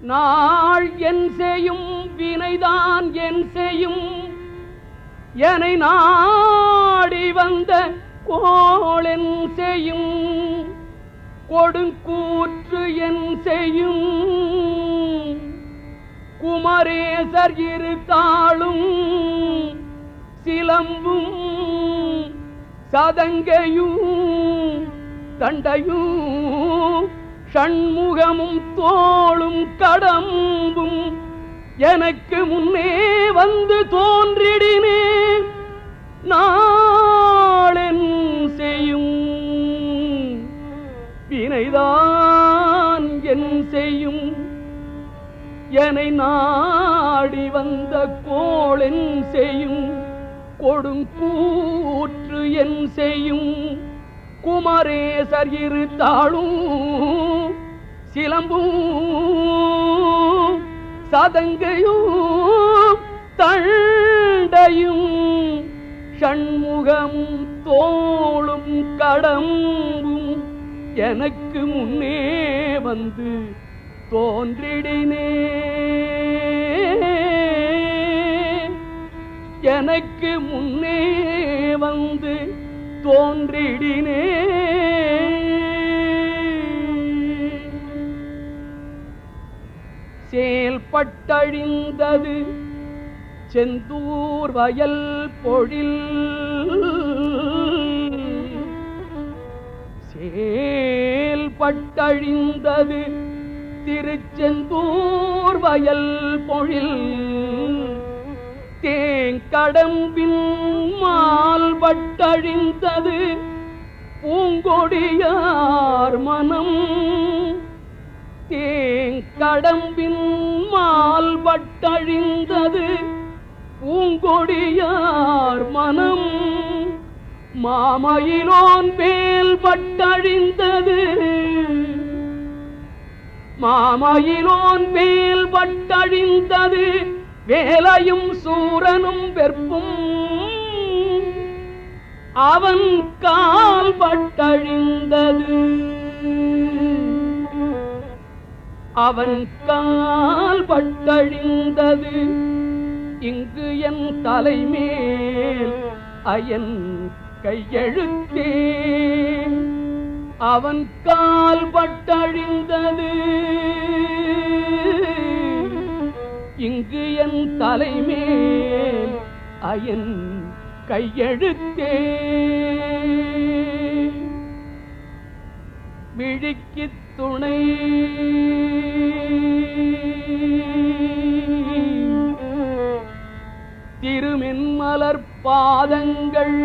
நாள் என் செய்யும் வினைதான் என் செய்யும். என நாடி வந்த கோளென் செய்யும். கொடுங்கூற்று என் செய்யும். குமரேசர் இரு சிலம்பும் சதங்கையும் தண்டையும் சண்முகமும் தோளும் கடம்பும் எனக்கு முன்னே வந்து தோன்றிடினே. நாளென் செய்யும் வினைதான் என் செய்யும். என்னை நாடி வந்த கோளென் செய்யும். கொடுங்கூற்று என் செய்யும். குமரேசர் இரு தாளும் சிலம்பும் சதங்கையும் தண்டையும் ஷண்முகமும் தோளும் கடம்பும் எனக்கு முன்னே வந்து தோன்றிடினே. எனக்கு முன்னே வந்து தோன்றிடினே. செயல்பட்டழிந்தது செந்தூர் வயல் பொழில். செயல்பட்டழிந்தது திருச்செந்தூர் வயல் பொழில். தேங்கடம்பின் மால்பட்டழிந்தது பூங்கொடியார் மனம் தேங்கடம்பின் மால் மால்பட்டழிந்தது பூங்கொடியார் மனம் மாமயிலோன் மேல் பட்டழிந்தது மாமயிலோன் மேல் பட்டழிந்தது வேலையும் சூரனும் வெற்பும் அவன் கால் பட்டழிந்தது அவன் கால் பட்டழிந்தது. இங்கு என் தலைமேல் அயன் கையெழுத்தே. அவன் கால் பட்டழிந்தது. இங்கு என் தலைமேல் அயன் கையெழுத்தே. விழிக்கு துணை. திருமென்மலர் பாதங்கள்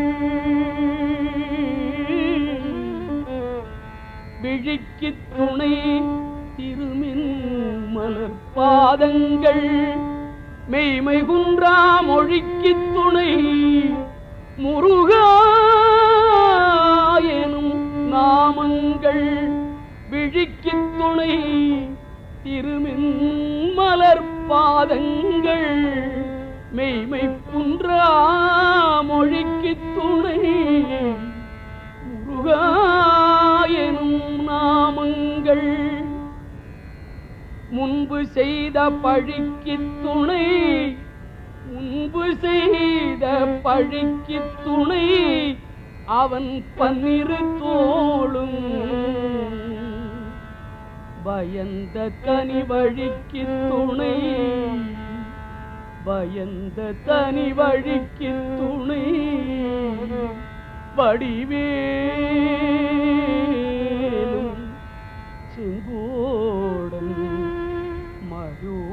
விழிக்கு துணை. திருமின் மலர் பாதங்கள் மெய்மை குன்றா மொழிக்கு துணை. முருகா எனும் நாமங்கள் விழிக்கு துணை திருமின் மலர் பாதங்கள் மெய்மை புன்றா மொழிக்கு துணை. முருகா எனும் நாமங்கள் முன்பு செய்த பழிக்கு துணை முன்பு செய்த பழிக்கு துணை அவன் பன்னிரு தோளும் பயந்த தனி வழிக்கு துணை. பயந்த தனி வழிக்கு துணை. வடிவேலும் செங்கோடன் மயூரமூமி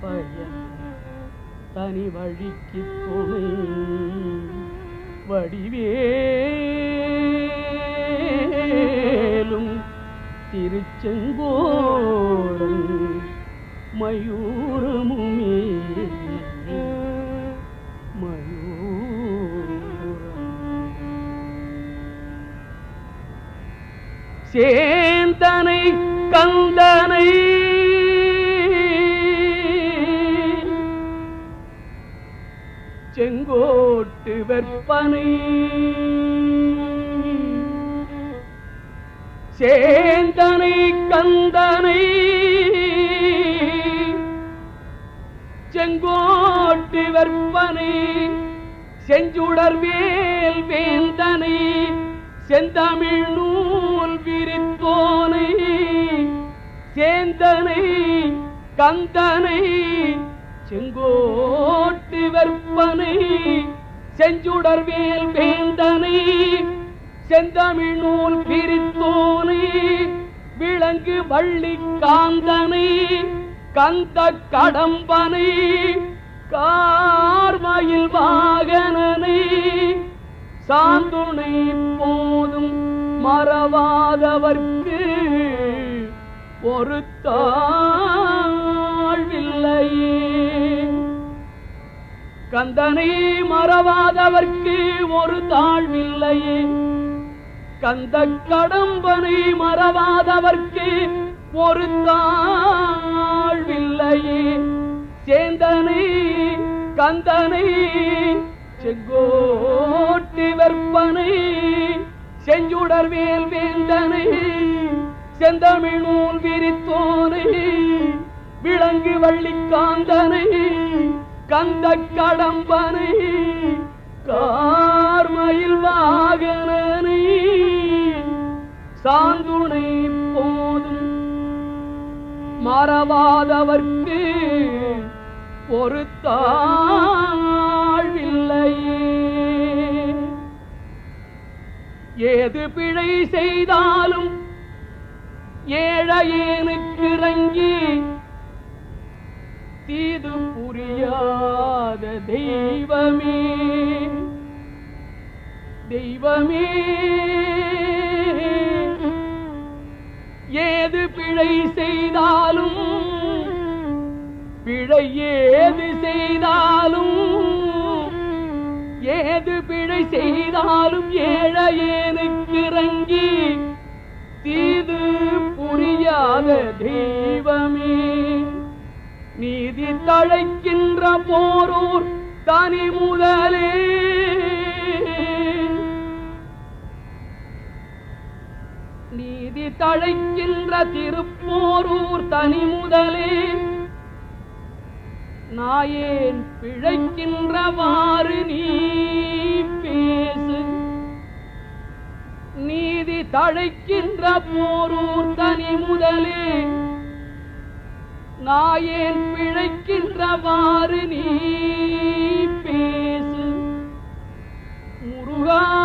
பயன் தனி வழிக்கு துணை. வடிவே செங்கோடன் மயூரமுமே சேந்தனை கந்தனை செங்கோட்டு வெப்பனை சேந்தனை கந்தனை. செங்கோட்டு வெற்பனை செஞ்சுடர்வேல் வேந்தனை செந்தமிழ் நூல் விரித்தோனை. சேந்தனை கந்தனை செங்கோட்டு வெற்பனை செஞ்சுடர்வேல் வேந்தனை. செந்தமிழ் நூல் பிரித்தோனை விளங்கு வள்ளி காந்தனை கந்த கடம்பனை கார்மயில் வாகனனை. சாந்துணை போதும் மறவாதவர்க்கு ஒரு தாழ்வில்லையே கந்தனை மறவாதவர்க்கு ஒரு தாழ்வில்லையே. கந்த கடம்பனை மறவாதவர்க்கு ஒரு தாழ்வில்லையே சேந்தனை கந்தனை செங்கோட்டி வெற்பனை செஞ்சுடர் வேல் வேந்தனை செந்தமிழ் நூல் விரித்தோனை விளங்கு வள்ளிக்காந்தனை கந்த கடம்பனை கார்மயில் வாகனனை சாந்துணை போதும். மறவாதவர்க்கு ஒரு தாழ்வில்லையே. ஏது பிழை செய்தாலும் ஏழையேனுக்கு இறங்கி தீது புரியாத தெய்வமே. தெய்வமே. ஏது பிழை செய்தாலும் பிழை ஏது செய்தாலும் ஏது பிழை செய்தாலும் ஏழையேனுக்கு இறங்கி தீது புரியாத தெய்வமே. நீதி தழைக்கின்ற போரூர் தனி முதலே நீதி தழைக்கின்ற திருப்போரூர் தனி முதலே. நாயேன் பிழைக்கின்றவாறு நீ பேசு. நீதி தழைக்கின்ற போரூர் தனி முதலே. நாயேன் பிழைக்கின்றவாறு நீ பேசு. முருகா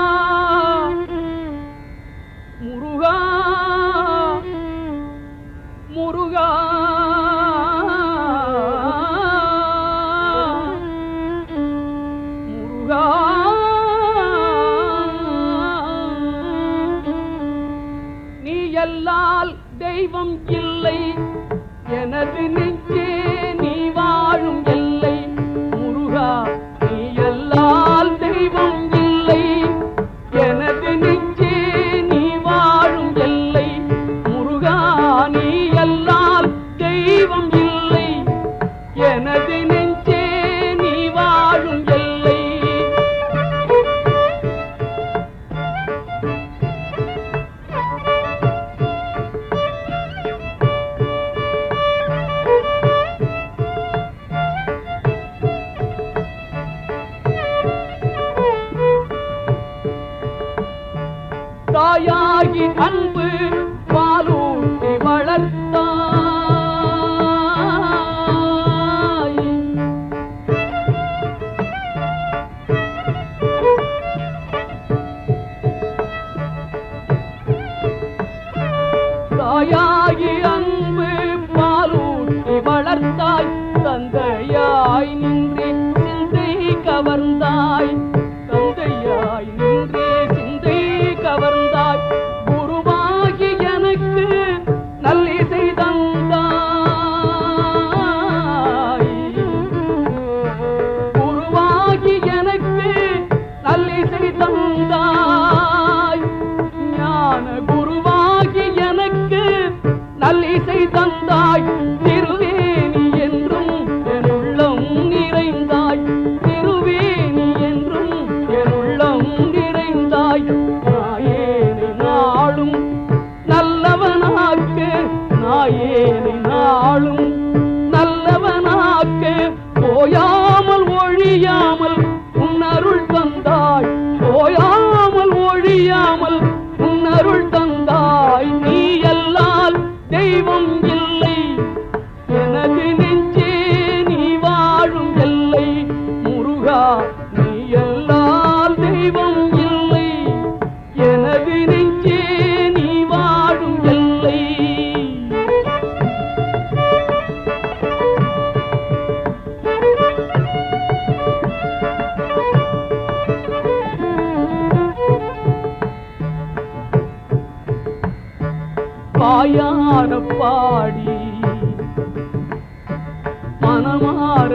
Oh, yeah. நல்லிசை தந்தாய். எல்லாம் தெய்வம் இல்லை. எனது நெஞ்சே நீ வாழும் எல்லை. பாயாட பாடி மனமாற